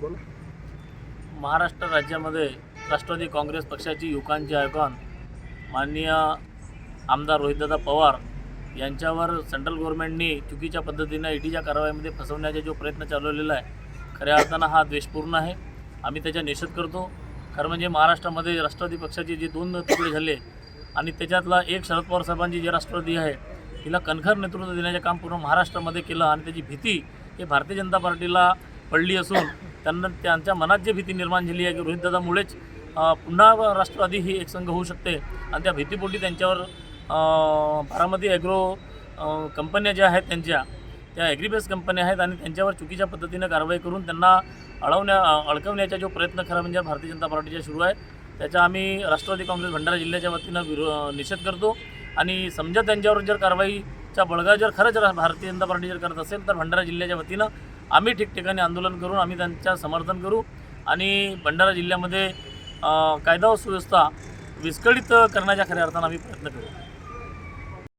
बोला. महाराष्ट्र राज्यामध्ये राष्ट्रवादी काँग्रेस पक्षाची युवकांचे आयकॉन माननीय आमदार रोहितदादा पवार यांच्यावर सेंट्रल गव्हर्नमेंटनी चुकीच्या पद्धतीनं ईडीच्या कारवाईमध्ये फसवण्याचा जो प्रयत्न चालवलेला आहे खऱ्या अर्थानं हा द्वेषपूर्ण आहे. आम्ही त्याचा निषेध करतो. खरं म्हणजे महाराष्ट्रामध्ये राष्ट्रवादी पक्षाचे जे दोन तुकडे झाले आणि त्याच्यातला एक शरद पवार साहेबांची जी राष्ट्रवादी आहे तिला कणखर नेतृत्व देण्याचे काम पूर्ण महाराष्ट्रामध्ये केलं आणि त्याची भीती हे भारतीय जनता पार्टीला पडली असून त्यांना त्यांच्या मनात जी भीती निर्माण झाली आहे की रोहितदादामुळेच पुन्हा राष्ट्रवादी ही एकसंघ होऊ शकते. आणि त्या भीतीपोटी त्यांच्यावर बारामती ॲग्रो कंपन्या ज्या आहेत त्यांच्या त्या ॲग्रीबेस कंपन्या आहेत आणि त्यांच्यावर चुकीच्या पद्धतीनं कारवाई करून त्यांना अडवण्या अडकवण्याचा जो प्रयत्न खरा म्हणजे भारतीय जनता पार्टीच्या सुरू आहे त्याचा आम्ही राष्ट्रवादी काँग्रेस भंडारा जिल्ह्याच्या वतीनं विरो निषेध करतो. आणि समजा त्यांच्यावर जर कारवाई त्या बळगा जर खरंच जर भारतीय जनता पार्टी जर करत असेल तर भंडारा जिल्ह्याच्या वतीनं आम्ही ठिकठिकाणी आंदोलन करून आम्ही त्यांच्या समर्थन करू आणि भंडारा जिल्ह्यामध्ये कायदा व सुव्यवस्था विस्कळीत करण्याच्या खऱ्या अर्थानं आम्ही प्रयत्न करू.